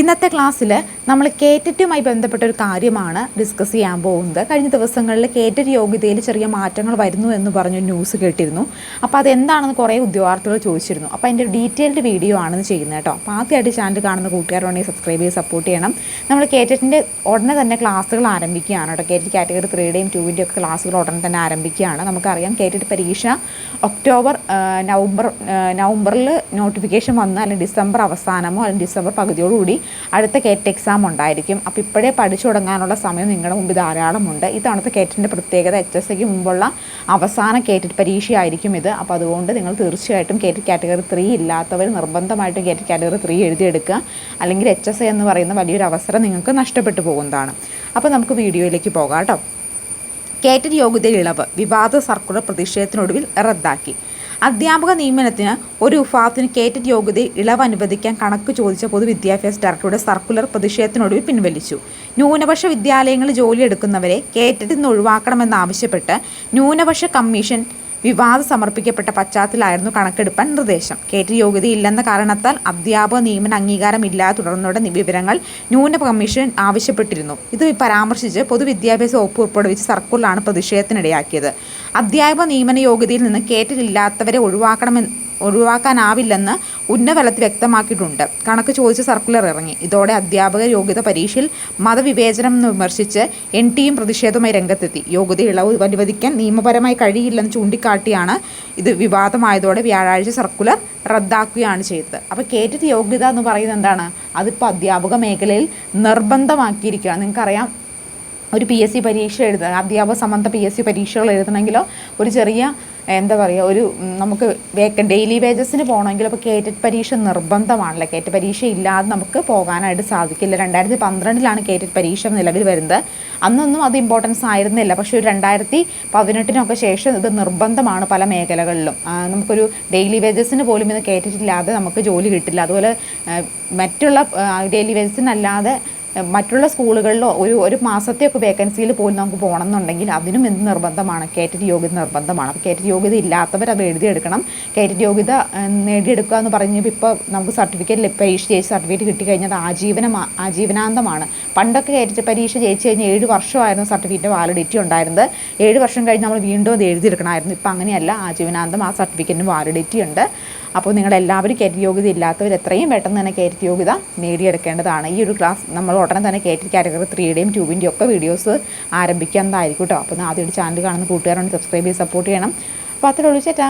ഇന്നത്തെ ക്ലാസ്സിൽ നമ്മൾ കേറ്ററ്റുമായി ബന്ധപ്പെട്ട ഒരു കാര്യമാണ് ഡിസ്കസ് ചെയ്യാൻ പോകുന്നത്. കഴിഞ്ഞ ദിവസങ്ങളിൽ കേറ്ററ്റ് യോഗ്യതയിൽ ചെറിയ മാറ്റങ്ങൾ വരുന്നു എന്ന് പറഞ്ഞ് ന്യൂസ് കേട്ടിരുന്നു. അപ്പോൾ അതെന്താണെന്ന് കുറേ ഉദ്യോഗാർത്ഥികൾ ചോദിച്ചിരുന്നു. അപ്പോൾ അതിന്റെ ഡീറ്റെയിൽഡ് വീഡിയോ ആണെന്ന് ചെയ്യുന്നത് കേട്ടോ. അപ്പോൾ ആദ്യമായിട്ട് ചാനൽ കാണുന്ന കൂട്ടുകാരുണ്ടെങ്കിൽ സബ്സ്ക്രൈബ് ചെയ്ത് സപ്പോർട്ട് ചെയ്യണം. നമ്മൾ കേറ്ററ്റിന്റെ ഉടനെ തന്നെ ക്ലാസ്സുകൾ ആരംഭിക്കുകയാണ് കേട്ടോ. കേറ്ററ്റ് കാറ്റഗറി ത്രീയുടെയും ടൂവിന്റെയും ഒക്കെ ക്ലാസ്സുകൾ ഉടനെ തന്നെ ആരംഭിക്കുകയാണ്. നമുക്കറിയാം കേറ്ററ്റ് പരീക്ഷ ഒക്ടോബർ നവംബർ നവംബറിൽ നോട്ടിഫിക്കേഷൻ വന്ന് അല്ലെങ്കിൽ ഡിസംബർ അവസാനമോ അല്ലെങ്കിൽ ഡിസംബർ പകുതിയോടുകൂടി അടുത്ത കേറ്റ് എക്സാം ഉണ്ടായിരിക്കും. അപ്പോൾ ഇപ്പോഴേ പഠിച്ചു തുടങ്ങാനുള്ള സമയം നിങ്ങളുടെ മുമ്പിൽ ധാരാളമുണ്ട്. ഇത്തവണത്തെ കേറ്റിന്റെ പ്രത്യേകത എച്ച് എസ് സിക്ക് മുമ്പുള്ള അവസാന കേറ്റ് പരീക്ഷയായിരിക്കും ഇത്. അപ്പോൾ അതുകൊണ്ട് നിങ്ങൾ തീർച്ചയായിട്ടും കേറ്റ് കാറ്റഗറി ത്രീ ഇല്ലാത്തവർ നിർബന്ധമായിട്ടും കേറ്റ് കാറ്റഗറി ത്രീ എഴുതിയെടുക്കുക. അല്ലെങ്കിൽ എച്ച് എസ് എന്ന് പറയുന്ന വലിയൊരു അവസരം നിങ്ങൾക്ക് നഷ്ടപ്പെട്ടു പോകുന്നതാണ്. അപ്പോൾ നമുക്ക് വീഡിയോയിലേക്ക് പോകാം കേട്ടോ. കേറ്റഡ് യോഗ്യതയിൽ ഇളവ് വിവാദ സർക്കുലർ പ്രതിഷേധത്തിനൊടുവിൽ റദ്ദാക്കി. അധ്യാപക നിയമനത്തിന് ഒരു വിഭാഗത്തിന് കേറ്റഡ് യോഗ്യതയിൽ ഇളവ് അനുവദിക്കാൻ കണക്ക് ചോദിച്ച പൊതുവിദ്യാഭ്യാസ ഡയറക്ടറുടെ സർക്കുലർ പ്രതിഷേധത്തിനൊടുവിൽ പിൻവലിച്ചു. ന്യൂനപക്ഷ വിദ്യാലയങ്ങളിൽ ജോലിയെടുക്കുന്നവരെ കേറ്റഡിൽ നിന്ന് ഒഴിവാക്കണമെന്നാവശ്യപ്പെട്ട് ന്യൂനപക്ഷ കമ്മീഷൻ വിവാദം സമർപ്പിക്കപ്പെട്ട പശ്ചാത്തലമായിരുന്നു കണക്കെടുപ്പാൻ നിർദ്ദേശം. കേറ്റ് യോഗ്യതയില്ലെന്ന കാരണത്താൽ അധ്യാപക നിയമന അംഗീകാരമില്ലാതെ തുടർന്നുള്ള വിവരങ്ങൾ ന്യൂന കമ്മീഷൻ ആവശ്യപ്പെട്ടിരുന്നു. ഇത് പരാമർശിച്ച് പൊതുവിദ്യാഭ്യാസ വകുപ്പ് പുറപ്പെടുവിച്ച സർക്കുലറാണ് പ്രതിഷേധത്തിനിടയാക്കിയത്. അധ്യാപക നിയമന യോഗ്യതയിൽ നിന്ന് കേറ്റിലില്ലാത്തവരെ ഒഴിവാക്കണമെന്ന് ഒഴിവാക്കാനാവില്ലെന്ന് ഉന്നതലത്തിൽ വ്യക്തമാക്കിയിട്ടുണ്ട്. കണക്ക് ചോദിച്ച് സർക്കുലർ ഇറങ്ങി. ഇതോടെ അധ്യാപക യോഗ്യത പരീക്ഷയിൽ മതവിവേചനം എന്ന് വിമർശിച്ച് എൻ ടിയും പ്രതിഷേധവുമായി രംഗത്തെത്തി. യോഗ്യത ഇളവ് അനുവദിക്കാൻ നിയമപരമായി കഴിയില്ലെന്ന് ചൂണ്ടിക്കാട്ടിയാണ് ഇത് വിവാദമായതോടെ വ്യാഴാഴ്ച സർക്കുലർ റദ്ദാക്കുകയാണ് ചെയ്തത്. അപ്പോൾ കേറ്റത്തി യോഗ്യത എന്ന് പറയുന്നത് എന്താണ്? അതിപ്പോൾ അധ്യാപക മേഖലയിൽ നിർബന്ധമാക്കിയിരിക്കുകയാണ്. നിങ്ങൾക്കറിയാം ഒരു പി എസ് സി പരീക്ഷ എഴുതുക അധ്യാപക സംബന്ധ പി എസ് സി പരീക്ഷകൾ എഴുതണമെങ്കിലോ ഒരു ചെറിയ എന്താ പറയുക ഒരു നമുക്ക് വേക്ക ഡെയിലി വേജസിന് പോകണമെങ്കിൽ അപ്പോൾ കേറ്ററ്റ് പരീക്ഷ നിർബന്ധമാണല്ലോ കേറ്റഡ് പരീക്ഷ ഇല്ലാതെ നമുക്ക് പോകാനായിട്ട് സാധിക്കില്ല. രണ്ടായിരത്തി പന്ത്രണ്ടിലാണ് കേറ്ററ്റ് പരീക്ഷ നിലവിൽ വരുന്നത്. അന്നൊന്നും അത് ഇമ്പോർട്ടൻസ് ആയിരുന്നില്ല. പക്ഷേ ഒരു രണ്ടായിരത്തി പതിനെട്ടിനൊക്കെ ശേഷം ഇത് നിർബന്ധമാണ് പല മേഖലകളിലും. നമുക്കൊരു ഡെയിലി വേജസിന് പോലും ഇത് കേറ്റിട്ടില്ലാതെ നമുക്ക് ജോലി കിട്ടില്ല. അതുപോലെ മറ്റുള്ള ഡെയിലി വേജസിനല്ലാതെ മറ്റുള്ള സ്കൂളുകളിലോ ഒരു ഒരു മാസത്തെയൊക്കെ വേക്കൻസിയിൽ പോലും നമുക്ക് പോകണം എന്നുണ്ടെങ്കിൽ അതിനും എന്ത് നിർബന്ധമാണ്? കേറ്ററ്റ് യോഗ്യത നിർബന്ധമാണ്. അപ്പോൾ കേറ്ററ്റ് യോഗ്യത ഇല്ലാത്തവർ അത് എഴുതിയെടുക്കണം. കേറ്ററ്റ് യോഗ്യത നേടിയെടുക്കുക എന്ന് പറഞ്ഞപ്പോൾ ഇപ്പോൾ നമുക്ക് സർട്ടിഫിക്കറ്റ് പരീക്ഷ ജയിച്ച് സർട്ടിഫിക്കറ്റ് കിട്ടിക്കഴിഞ്ഞാൽ അത് ആജീവന ആജീവനാന്തമാണ്. പണ്ടൊക്കെ കേറ്ററ്റ് പരീക്ഷ ജയിച്ച് കഴിഞ്ഞാൽ ഏഴ് വർഷമായിരുന്നു സർട്ടിഫിക്കറ്റ് വാലിഡിറ്റി ഉണ്ടായിരുന്നത്. ഏഴ് വർഷം കഴിഞ്ഞ് നമ്മൾ വീണ്ടും അത് എഴുതിയെടുക്കണമായിരുന്നു. ഇപ്പം അങ്ങനെയല്ല ആജീവനാന്തം ആ സർട്ടിഫിക്കറ്റിന് വാലിഡിറ്റി ഉണ്ട്. അപ്പോൾ നിങ്ങളെല്ലാവരും കേറ്റ് യോഗ്യത ഇല്ലാത്തവർ എത്രയും പെട്ടെന്ന് തന്നെ കേറ്റ് യോഗ്യത നേടിയെടുക്കേണ്ടതാണ്. ഈ ഒരു ക്ലാസ് നമ്മൾ ഉടനെ തന്നെ കേറ്റ് കാറ്റഗറി ത്രീയുടെയും ട്യൂബിന്റെയും ഒക്കെ വീഡിയോസ് ആരംഭിക്കുന്നതായിരിക്കും കേട്ടോ അപ്പോൾ ആദ്യമായിട്ട് ചാനൽ കാണുന്ന കൂട്ടുകാരോട് സബ്സ്ക്രൈബ് ചെയ്ത് സപ്പോർട്ട് ചെയ്യണം. അപ്പോൾ അത്രയുള്ളൂ ചേട്ടാ.